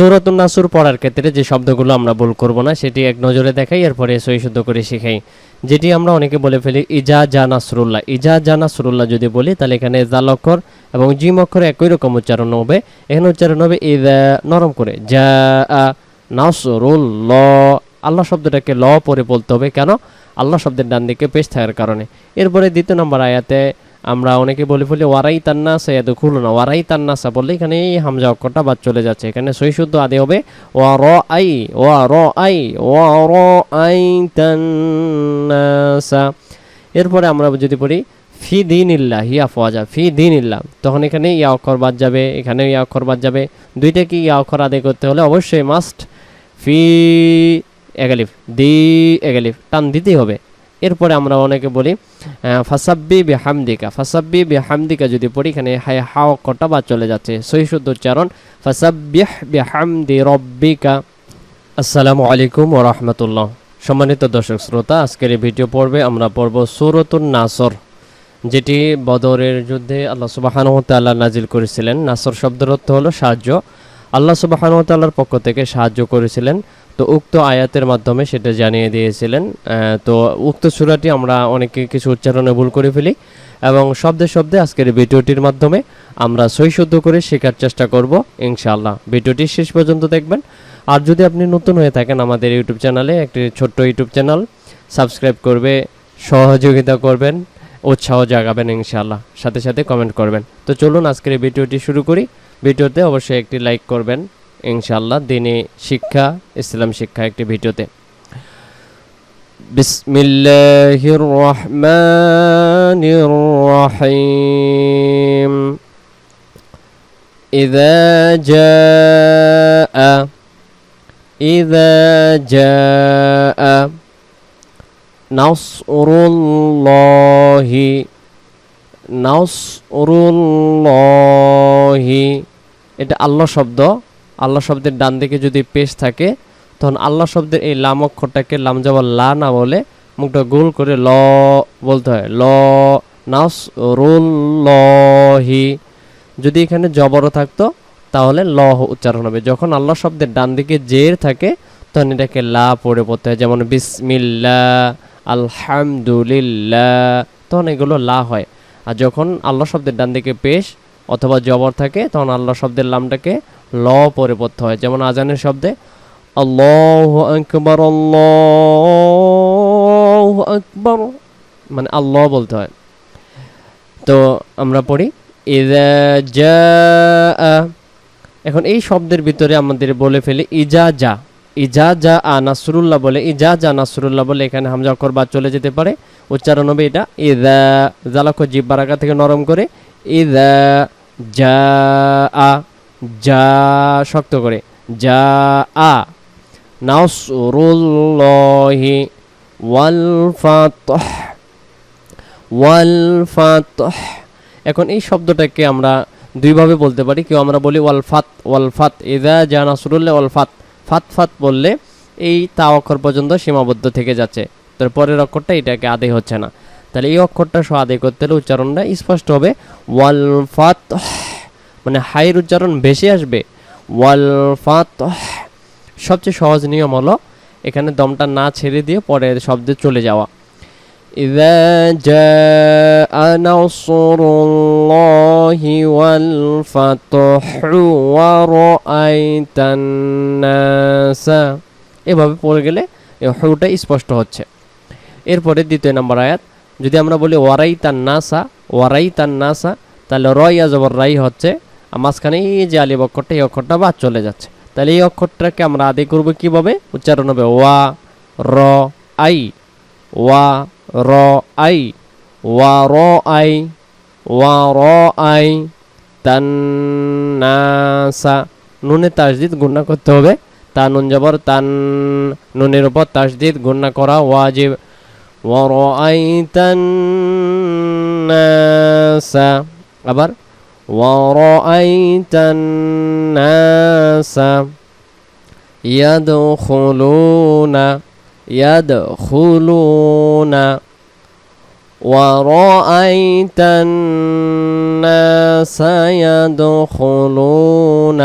সুরতুন নাসুর পড়ার ক্ষেত্রে যে শব্দগুলো আমরা ভুল করব না, সেটি এক নজরে দেখাই, এরপরে সই শুদ্ধ করে শিখাই। যেটি আমরা অনেকে বলে ফেলি, ইজা জা নাসরুল্লাহ। ইজা জা নাসরুল্লাহ যদি বলি, তাহলে এখানে জাল অক্ষর এবং জিম অক্ষর একই রকম উচ্চারণ হবে। এখানে উচ্চারণ হবে, ইদা নরম করে যা নাসরুল ল আল্লাহ শব্দটাকে ল পরে বলতে হবে। কেন? আল্লাহ শব্দের ডান দিকে পেশ থাকার কারণে। এরপরে দ্বিতীয় নম্বর আয়াতে আমরা অনেকে বলে ফেলি ওয়ারাই তান্না সৈয়দ খুলো না ওয়ারাই তান্নাসা বললে এখানে এই হামজা অক্ষরটা বাদ চলে যাচ্ছে। এখানে সই শুদ্ধ আদে হবে ওয়া র আই ওয়া র আই ওয়া র আই তান্নাসা এরপরে আমরা যদি পড়ি, ফি দিন ইল্লাহ ইয়া ফওয়াজা ফি দিন ইল্লাহ তখন এখানে ইয়া অক্ষর বাদ যাবে এখানে ইয়া অক্ষর বাদ যাবে। দুইটা কি ইয়া অক্ষর আদায় করতে হলে অবশ্যই মাস্ট ফি এগালিফ, দি এগালিফ, টান দিতেই হবে। এরপরে আমরা অনেকে বলি ফাসাব্বি বিহামদিকা ফাসাব্বি বিহামদিকা যদি পড়ি, এখানে হাই হাও, কটা বা চলে যাচ্ছে? সহি শুদ্ধ উচ্চারণ, ফাসাব্বিহ বিহামদি রব্বিকা। আসসালামু আলাইকুম ওয়া রাহমাতুল্লাহ। সম্মানিত দর্শক শ্রোতা, আজকের এই ভিডিও পর্বে আমরা পড়ব সূরাতুন নাসর, যেটি বদরের যুদ্ধে আল্লাহ সুবাহানু তাল্লাহ নাজিল করেছিলেন। নাসর শব্দের অর্থ হলো সাহায্য। আল্লাহ তাল্লাহর পক্ষ থেকে সাহায্য করেছিলেন। তো উক্ত আয়াতের মাধ্যমে সেটা জানিয়ে দিয়েছিলেন। তো উক্ত সুরাটি আমরা অনেকে কিছু উচ্চারণে ভুল করে ফেলি এবং শব্দে শব্দে আজকের ভিডিওটির মাধ্যমে আমরা সই শুদ্ধ করে শেখার চেষ্টা করব, ইনশাআল্লাহ। ভিডিওটি শেষ পর্যন্ত দেখবেন। আর যদি আপনি নতুন হয়ে থাকেন আমাদের ইউটিউব চ্যানেলে, একটি ছোট্ট ইউটিউব চ্যানেল, সাবস্ক্রাইব করবে, সহযোগিতা করবেন, উৎসাহ জাগাবেন, ইনশাআল্লাহ। সাথে সাথে কমেন্ট করবেন। তো চলুন আজকের ভিডিওটি শুরু করি। ভিডিওতে অবশ্যই একটি লাইক করবেন ইনশাআল্লাহ দিনে শিক্ষা ইসলাম শিক্ষা একটি ভিডিওতে বিসমিল্লাহির রহমানির রহিম إذا جاء إذا جاء نصر الله نصر الله এটা আল্লাহ শব্দ। আল্লাহ শব্দের ডান দিকে যদি পেশ থাকে, তখন আল্লাহ শব্দের এই লাম অক্ষরটাকে লাম যাবার লা না বলে মুখটা গোল করে ল বলতে হয়। ল, নাস রুল্লহি যদি এখানে জবর থাকতো, তাহলে ল উচ্চারণ হবে। যখন আল্লাহ শব্দের ডান দিকে জের থাকে, তখন এটাকে লা পড়ে পড়তে হয়। যেমন বিসমিল্লা আলহামদুলিল্লাহ তখন এগুলো লা হয়। আর যখন আল্লাহ শব্দের ডান দিকে পেশ অথবা জবর থাকে, তখন আল্লাহ শব্দের লামটাকে ল পরে পড়তে হয়। যেমন আজানের শব্দে, আল্লাহ আকবর আল্লাহ আকবর মানে আল্লাহ বলতে হয়। তো আমরা পড়ি ইজা এখন এই শব্দের ভিতরে আমাদের বলে ফেলি, ইজা যা ইজা যা আ নাসরুল্লাহ বলে, ইজা যা নাসরুল্লাহ বলে এখানে হামজা অক্ষর বাদ চলে যেতে পারে। উচ্চারণ হবে এটা ইজা জালাক্ষ জিব বারাকা থেকে নরম করে ইজা যা আ যা শক্ত করে যা আ নাসরুল্লাহি ওয়াল ফাতহ ওয়াল ফাতহ এখন এই শব্দটাকে আমরা দুইভাবে বলতে পারি। কেউ আমরা বলি ওয়াল ফাত ওয়াল ফাত ইদা যা নাসরুল্লাহ ওয়াল ফাত ফাত ফাত বললে এই তা অক্ষর পর্যন্ত সীমাবদ্ধ থেকে যাচ্ছে। তার পরের অক্ষরটা এটাকে আদায় হচ্ছে না। তাহলে এই অক্ষরটা সহ আদায় করতে হলে উচ্চারণটা স্পষ্ট হবে ওয়াল ফাত মানে হাইয়ের উচ্চারণ বেশি আসবে ওয়াল ফাত সবচেয়ে সহজ নিয়ম হলো এখানে দমটা না ছেড়ে দিয়ে পরের শব্দে চলে যাওয়া إذا جاء نصر الله والفتح ورأيت الناس এভাবে পড়ে গেলে এই হউটা স্পষ্ট হচ্ছে এরপরে দ্বিতীয় নম্বর আয়াত যদি আমরা বলি ওয়ারাই তান নাসা ওয়ারাই তান নাসা, তাহলে রয়া জবর রাই হচ্ছে মাঝখানে এই যে আলিব অক্ষরটা, এই অক্ষরটা বাদ চলে যাচ্ছে। তাহলে এই অক্ষরটাকে আমরা আদি করব কীভাবে? উচ্চারণ হবে ওয়া, র, আই, ওয়া, র, আই, ওয়া, র, আই, ওয়া, র, আই তান্নাসা নুনে তাসদিদ গুণা করতে হবে। তা নুন জবর তান, নুনের উপর তাসদিদ গুণা করা, ওয়াজিব ورأيت الناس. أبر. ورأيت الناس يدخلون يدخلون. ورأيت الناس يدخلون.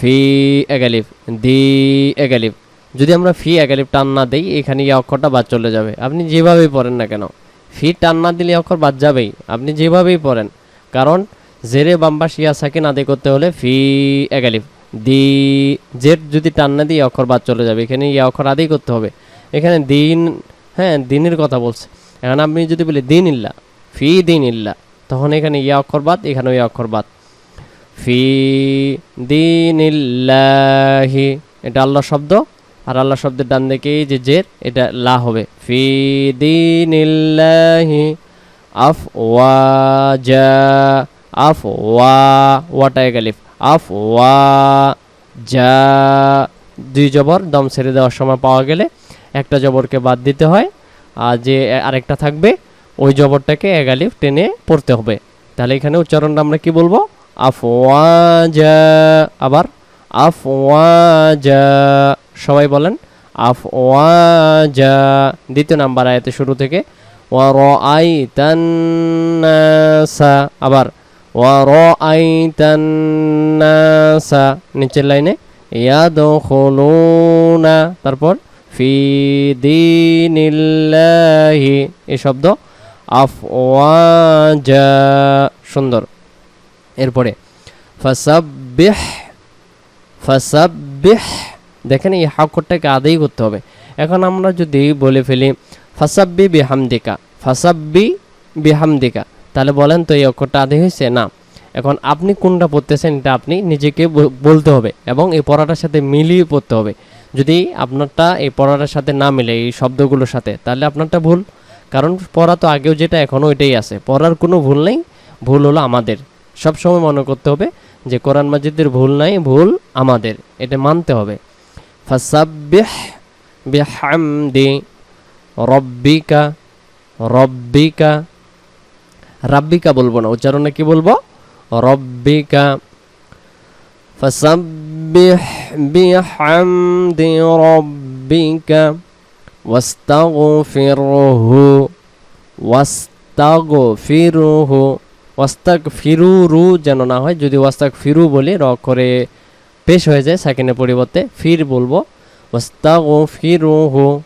في أجلف دي أجلف যদি আমরা ফি এগালিফ টান না দেই, এখানে এই অক্ষরটা বাদ চলে যাবে। আপনি যেভাবেই পড়েন না কেন, ফি টান না দিলে অক্ষর বাদ যাবেই। আপনি যেভাবেই পড়েন, কারণ জেরে, বাম্বা, শিয়া, সাকিন আদায় করতে হলে ফি এগালিফ দি, জের যদি টান না দিয়ে অক্ষর বাদ চলে যাবে। এখানে এই অক্ষর আদায় করতে হবে। এখানে দিন হ্যাঁ দিনের কথা বলছে। এখন আপনি যদি বলি, দিন ইল্লা ফি দিন ইল্লা, তখন এখানে ইয়া অক্ষর বাদ, এখানে ইয়া অক্ষর বাদ। ফি দিনিল্লাহি এটা আল্লাহ শব্দ। আর আল্লাহ শব্দের ডান দিকে যে জের এটা লা হবে। ফি দিনিল্লাহি আফ ওয়াজা আফ ওয়া ওয়াটা এগালিফ আফ ওয়া যা দুই জবর দম ছেড়ে দেওয়ার সময় পাওয়া গেলে একটা জবরকে বাদ দিতে হয়, আর যে আরেকটা থাকবে, ওই জবরটাকে এগালিফ টেনে পড়তে হবে। তাহলে এখানে উচ্চারণটা আমরা কি বলব? আফওয়াজা। আবার আফওয়াজা। সবাই বলেন, আফওয়াজা, দ্বিতীয় নাম্বার আয়াতে শুরু থেকে, ওয়ারাআইতান্নাসা, আবার ওয়ারাআইতান্নাসা, নিচের লাইনে, ইয়াদখুলুনা, তারপর ফি দীনিল্লাহি, এই শব্দ আফ আফওয়াজা, সুন্দর। এরপরে, ফাসাব্বিহ ফাসাব্বিহ দেখেন এই হাক্ষরটাকে আদায় করতে হবে। এখন আমরা যদি বলে ফেলি, ফাসাব্বি বিহামদিকা ফাসাব্বি বিহামদিকা তাহলে বলেন তো এই অক্ষরটা আদায় হয়েছে? না। এখন আপনি কোনটা পড়তেছেন এটা আপনি নিজেকে বলতে হবে এবং এই পড়াটার সাথে মিলিয়ে পড়তে হবে। যদি আপনারটা এই পড়াটার সাথে না মিলে, এই শব্দগুলোর সাথে, তাহলে আপনারটা ভুল। কারণ পড়া তো আগেও যেটা, এখনও এটাই আছে। পড়ার কোনো ভুল নেই, ভুল হলো আমাদের। সব সময় মনে করতে হবে যে কোরআন মাজিদের ভুল নাই, ভুল আমাদের। এটা মানতে হবে। ফাসাব্বিহ বিহামদি রব্বিকা রব্বিকা রাব্বিকা বলব না, উচ্চারণে কি বলব? রব্বিকা রব্বিকা ওয়াস্তাগফিরহু ওয়াস্তাগফিরহু ওয়াস্তাক ফিরু রু যেন না হয়, যদি ওয়াস্তাক ফিরু বলি, র করে পেশ হয়ে যায় সেকেন্ডের পরিবর্তে। ফির বলব, ওয়াস্তাগফিরহু।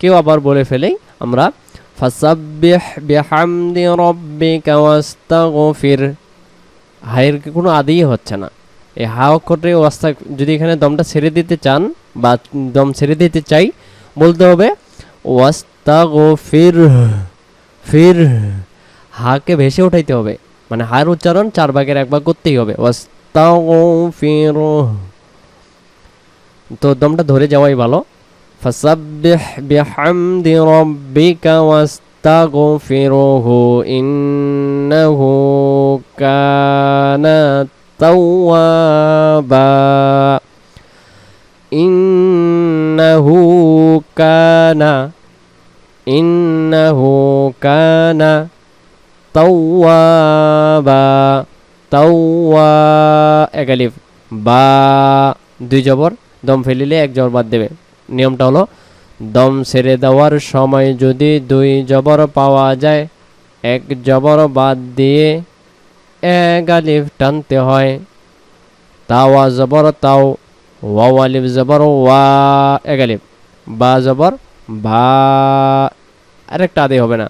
কেউ আবার বলে ফেলেই আমরা, ফাসাব্বিহ বিহামদি রব্বিকা ওয়াস্তাগফির। হায়ের কোনো আদিই হচ্ছে না। এই হা অক্ষরে ওয়াস্তা যদি এখানে দমটা ছেড়ে দিতে চান বা দম ছেড়ে দিতে চাই, বলতে হবে ওয়াস্তাগফির ফির ফির হাকে ভেসে উঠাইতে হবে। মানে হার উচ্চারণ চার ভাগের এক ভাগ করতেই হবে। ওয়াস্তাগফির তো দমটা ধরে যাওয়াই ভালো। ফাসাব্বিহ বিহামদি রাব্বিকা ওয়াস্তাগফিরহু ইন্নাহু কানা তাওয়াবা ইন্নাহু কানা ইন্নাহু কানা তাওয়াবা তাওয়ালিফ বা, দুই জবর, দম ফেলিলে এক জবর বাদ দেবে। নিয়মটা হলো, দম ছেড়ে দেওয়ার সময় যদি দুই জবর পাওয়া যায়, এক জবর বাদ দিয়ে এক টানতে হয়। তাওয়া জবর তাও ওয়ালিফ জবর ওয়া, এক বা জবর, ভা, আরেকটা আদে হবে না।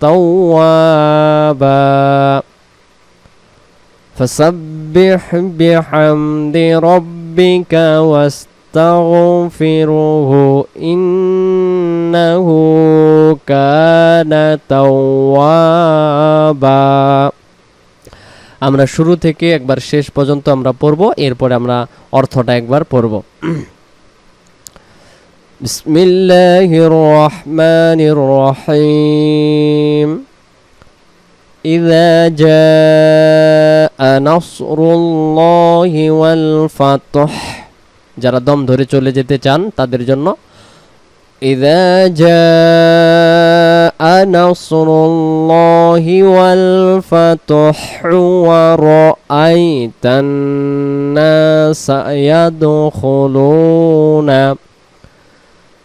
তাওয়া বা فسبح بحمد ربك واستغفره إنه كان توابا আমরা শুরু থেকে একবার শেষ পর্যন্ত আমরা পড়ব এরপরে আমরা অর্থটা একবার পড়ব بسم الله الرحمن الرحيم إذا جاء نصر الله والفتح যারা দম ধরে চলে যেতে চান তাদের জন্য إذا جاء نصر الله والفتح ورأيت الناس يدخلون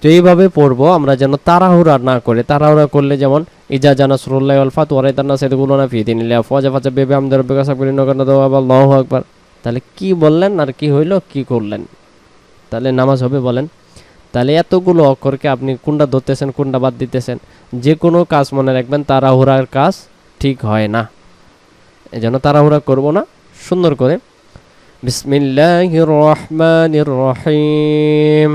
তো এইভাবে পড়ব, আমরা যেন তাড়াহুড়া না করে, তাড়াহুড়া করলে যেমন, ইজা জানা সুরুল্লাহ আলফাত ওয়ারাইতান্না সেদগুলো না ফি দিন ফজা ফাজা বেবে আমাদের রব্বিকা সাকবির নগর দো আল্লাহু আকবার তাহলে কি বললেন আর কি হইল, কি করলেন? তাহলে নামাজ হবে বলেন। তাহলে এতগুলো অক্ষরকে আপনি কোনটা ধরতেছেন, কোনটা বাদ দিতেছেন যে কোনো কাজ মনে রাখবেন, তাড়াহুড়ার কাজ ঠিক হয় না। এই জন্য তাড়াহুড়া করব না, সুন্দর করে। বিসমিল্লাহির রহমানির রহিম।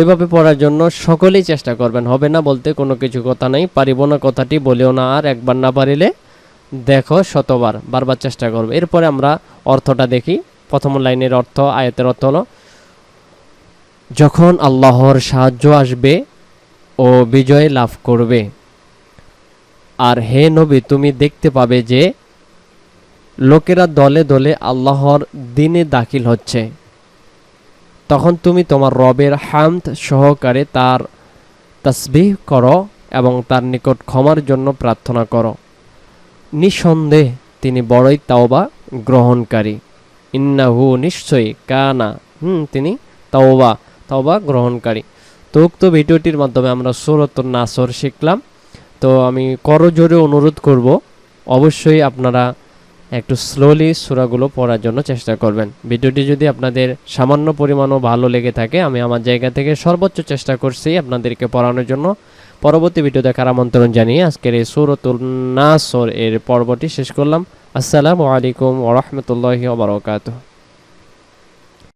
এইভাবে পড়ার জন্য সকলেই চেষ্টা করবেন। হবে না বলতে কোনো কিছু কথা নেই, পারিব না কথাটি, বলেও না আর একবার না পারিলে দেখো শতবার, বারবার চেষ্টা করবে। এরপরে আমরা অর্থটা দেখি। প্রথম লাইনের অর্থ, আয়াতের অর্থ হলো, যখন আল্লাহর সাহায্য আসবে ও বিজয় লাভ করবে, আর হে নবী, তুমি দেখতে পাবে যে লোকেরা দলে দলে আল্লাহর দিনে দাখিল হচ্ছে। তখন তুমি তোমার রবের হামদ সহকারে তার তসবিহ করো এবং তার নিকট ক্ষমার জন্য প্রার্থনা করো। নিঃসন্দেহ তিনি বড়ই তাওবা গ্রহণকারী। ইন্নাহু নিশ্চয়ই কানা, হুম, তিনি তাওবা তাওবা গ্রহণকারী। তো উক্ত ভিডিওটির মাধ্যমে আমরা সুরত নাসর শিখলাম। তো আমি করজোরে অনুরোধ করব, অবশ্যই আপনারা একটু স্লোলি সুরাগুলো পড়ার জন্য চেষ্টা করবেন। ভিডিওটি যদি আপনাদের সামান্য পরিমাণও ভালো লেগে থাকে, আমি আমার জায়গা থেকে সর্বোচ্চ চেষ্টা করছি আপনাদেরকে পড়ানোর জন্য। পরবর্তী ভিডিও দেখার আমন্ত্রণ জানিয়ে আজকের এই সুরতুল নাসর এর পর্বটি শেষ করলাম। আসসালামু আলাইকুম ওরহমতুল্লাহ ওবরাকাতুহ